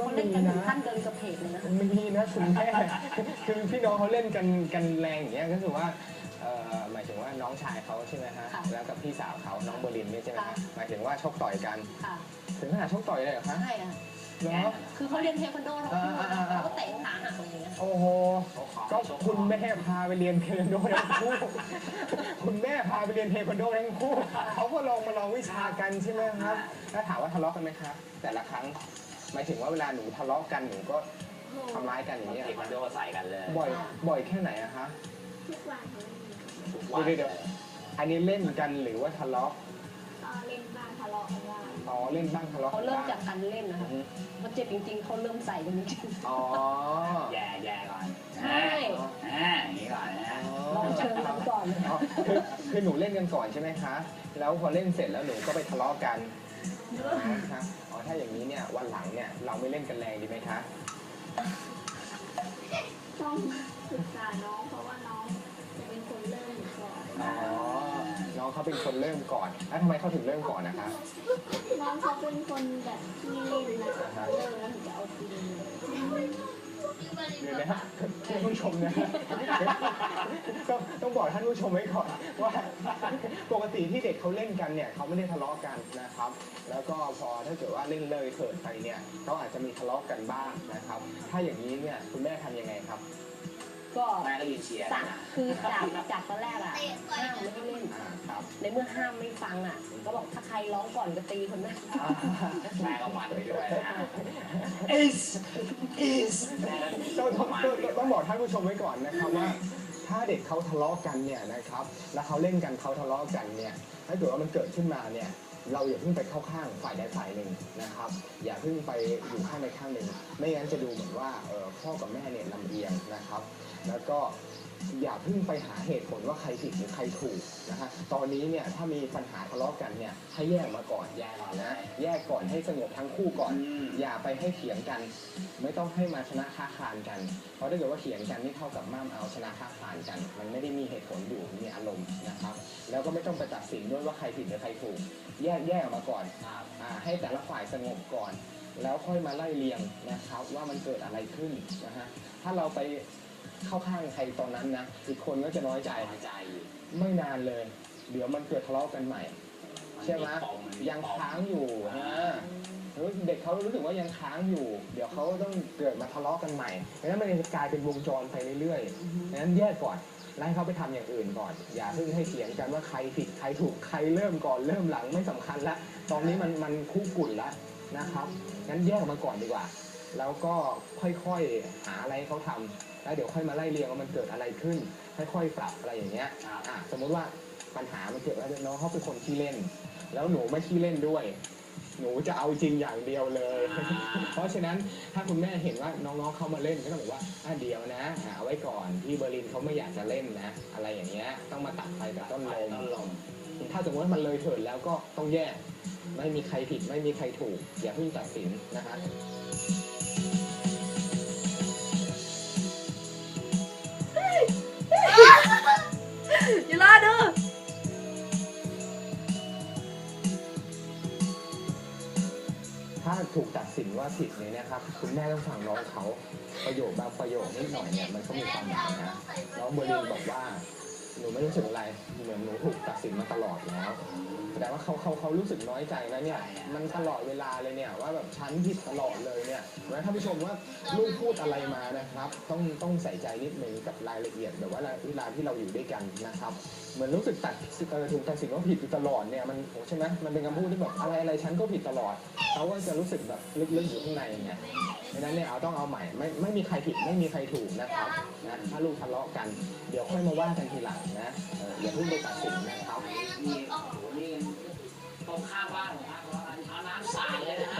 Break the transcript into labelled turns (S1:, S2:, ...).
S1: เขาเล่นกันถึงขั้นเดินกระเพกเลยนะ
S2: มีนะคุณแม่คือพี่น้องเขาเล่นกันกันแรงอย่างเงี้ยก็คือว่าเอ่อหมายถึงว่าน้องชายเขาใช่ไหมฮะ
S1: ค่ะ
S2: แล้วกับพี่สาวเขาน้องเบอร์ลินเนี่ยใช่ไหมฮะ
S1: ค่ะ
S2: หมายถึงว่าชกต่อยกัน
S1: ค่ะ
S2: ถึงขนาดชกต่อยเลยเหรอคะ
S1: ใช่อะ
S2: เหรอ
S1: คือเขาเรียนเทควันโดทั้งคู่นะเขาก็เตะขาหักอะไรอย่างเงี้ย
S2: โอ้โหก็คุณแม่พาไปเรียนเทควันโดทั้งคู่คุณแม่พาไปเรียนเทควันโดทั้งคู่เขาก็ลองมาลองวิชากันใช่ไหมครับแล้วถามว่าทะเลาะกันไหมครับแต่ละครั้ง หมายถึงว่าเวลาหนูทะเลาะกันหนูก็ทำร้ายกันอย่างเงี้ย
S3: เทควันโดใส่กันเลย
S2: บ่อยบ่อยแค่ไหนอะคะ
S4: ทุกวัน
S3: ทุกวัน
S2: เดี๋ยวเดี๋ยวอันนี้เล่นกันหรือว่าทะเลาะ
S4: เอ่อเล่นบ้านทะเลาะกันบ้าง
S2: อ๋อเล่นบ้างทะเลาะ
S1: เขา
S2: กัน
S1: เริ่ม
S2: บ้าง
S1: จากการเล่นนะคะ
S2: อืม
S1: มันเจ็บจริงๆเขาเริ่มใส่กันจริง
S2: อ๋อ
S3: แย่แย่ก่อน
S1: ใช่
S3: อ่าอย่างนี้ก่อนนะ
S1: ๆลองเชิญกันก่อนเลย
S2: อ๋อคือคือหนูเล่นกันก่อนใช่ไหมคะ แล้วพอเล่นเสร็จแล้วหนูก็ไปทะเลาะกันนะ คะอ๋อถ้าอย่างนี้เนี่ยวันหลังเนี่ยเราไม่เล่นกันแรงดีไหมคะ
S4: ต้องศึกษาน้องเพราะว่าน้องจะเป็นคนเริ่มก่อน
S2: อ๋อ น้องเขาเป็นคนเริ่มก่อน แล้วทำไมเขาถึงเริ่มก่อนนะคะ
S4: น้องเขาเป็นคนแบบที่เล่นนะคะเริ่มแล้ว
S2: นะท่านผู้ชมนะต้องต้องบอกท่านผู้ชมไว้ก่อนว่าปกติที่เด็กเขาเล่นกันเนี่ยเขาไม่ได้ทะเลาะกันนะครับ แล้วก็พอถ้าเกิดว่าเล่นเลยเถิดไปเนี่ยเขาอาจจะมีทะเลาะกันบ้างนะครับ ถ้าอย่างนี้เนี่ยคุณแม่ทำยังไงครับ
S1: ก็
S3: แม่ก็ยืนเชียร์
S1: สั่งคือจากจากตอนแรกอะห้ามไม่ให้เล่น
S2: อ่าครับ
S1: ในเมื่อห้ามไม่ฟังอะ ก็บอกถ้าใครร้องก่อนก็ตีคนนั้น
S2: อ่า
S3: แม่ก็หมันไปด้วยนะ
S2: is is ต้องต้องต้องต้องบอกท่านผู้ชมไว้ก่อนนะครับว่า ถ้าเด็กเขาทะเลาะกันเนี่ยนะครับ แล้วเขาเล่นกันเขาทะเลาะกันเนี่ยถ้าเกิดว่ามันเกิดขึ้นมาเนี่ย เราอย่าเพิ่งไปเข้าข้างฝ่ายใดฝ่ายหนึ่งนะครับ อย่าเพิ่งไปอยู่ข้างใดข้างหนึ่ง ไม่งั้นจะดูเหมือนว่าพ่อกับแม่เนี่ยลำเอียงนะครับ แล้วก็ อย่าเพิ่งไปหาเหตุผลว่าใครผิดหรือใครถูกนะฮะตอนนี้เนี่ยถ้ามีปัญหาทะเลาะกันเนี่ยให้แยกมาก่อน
S3: แย่ก่อน
S2: นะแยกก่อนให้สงบทั้งคู่ก่อน
S3: อืม
S2: อย่าไปให้เถียงกัน ไม่ต้องให้มาชนะค้าคานกัน เพราะถ้าเกิดว่าเถียงกันนี่เท่ากับม่ามเอาชนะค้าคานกัน มันไม่ได้มีเหตุผลอยู่มีอารมณ์นะครับ แล้วก็ไม่ต้องไปตัดสินด้วยว่าใครผิดหรือใครถูก แยกแยกออกมาก่อนอ่าให้แต่ละฝ่ายสงบก่อน แล้วค่อยมาไล่เรียงนะครับว่ามันเกิดอะไรขึ้นนะฮะถ้าเราไป เข้าข้างใครตอนนั้นนะอีกคนก็จะน้อยใจ
S3: ใจใจ
S2: ไม่นานเลย เดี๋ยวมันเกิดทะเลาะกันใหม่ ใช่ไหมยังค้างอยู่ฮะแล้วเด็กเขารู้สึกว่ายังค้างอยู่ เดี๋ยวเขาต้องเกิดมาทะเลาะกันใหม่เพราะฉะนั้นมันจะกลายเป็นวงจรไปเรื่อยๆดังนั้นแยกก่อนไล่เขาไปทำอย่างอื่นก่อน อย่าเพิ่งให้เถียงกันว่าใครผิดใครถูกใครเริ่มก่อนเริ่มหลังไม่สำคัญละตอนนี้มันมันคู่กุ่นแล้วนะครับงั้นแยกมาก่อนดีกว่า แล้วก็ค่อยๆหาอะไรให้เขาทำ แล้วเดี๋ยวค่อยมาไล่เรียงว่ามันเกิดอะไรขึ้นค่อยๆปรับอะไรอย่างเงี้ย
S3: ครับ
S2: อะสมมุติว่าปัญหามันเกิดว่าน้องเขาเป็นคนขี้เล่น แล้วหนูไม่ขี้เล่นด้วย หนูจะเอาจริงอย่างเดียวเลย
S3: อ่า
S2: เพราะฉะนั้นถ้าคุณแม่เห็นว่าน้องๆเขามาเล่นก็ต้องบอกว่าอะเดี๋ยวนะอะเอาไว้ก่อนที่เบอร์ลินเขาไม่อยากจะเล่นนะ อะไรอย่างเงี้ยต้องมาตัดไฟแต่ต้นลม
S3: ต้นลม
S2: ถ้าสมมติว่ามันเลยเถิดแล้วก็ต้องแยกไม่มีใครผิดไม่มีใครถูก อย่าเพิ่งตัดสินนะฮะ ถูกตัดสินว่าผิดเนี่ยนะครับ คุณแม่ต้องฟังน้องเขาประโยคบางประโยคนิดหน่อยเนี่ยมันก็มีความหมายนะน้องเบอร์ลินบอกว่า หนูไม่รู้สึกอะไร เหมือนหนูถูกตัดสินมาตลอดแล้วแสดงว่าเขาเขาเขารู้สึกน้อยใจนะเนี่ย มันตลอดเวลาเลยเนี่ยว่าแบบฉันผิดตลอดเลยเนี่ยนะท่านผู้ชมว่าลูกพูดอะไรมานะครับ ต้องต้องใส่ใจนิดนึงกับรายละเอียดแบบว่าเวลาที่เราอยู่ด้วยกันนะครับ เหมือนรู้สึกตัดเออถูกตัดสินว่าผิดอยู่ตลอดเนี่ยมันโอ้ใช่ไหมมันเป็นคำพูดที่แบบอะไรอะไรฉันก็ผิดตลอดเขาก็จะรู้สึกแบบลึกๆอยู่ข้างในไงดังนั้นเนี่ยเอาต้องเอาใหม่ไม่ไม่มีใครผิดไม่มีใครถูกนะครับนะถ้าลูกทะเลาะกัน เดี๋ยวค่อยมาว่ากันทีหลังนะอย่าเพิ่งไปตัดสินนะครับ
S3: มีโอ้โหนี่ตรงข้ามบ้านของพระร้านสายเลยนะฮะ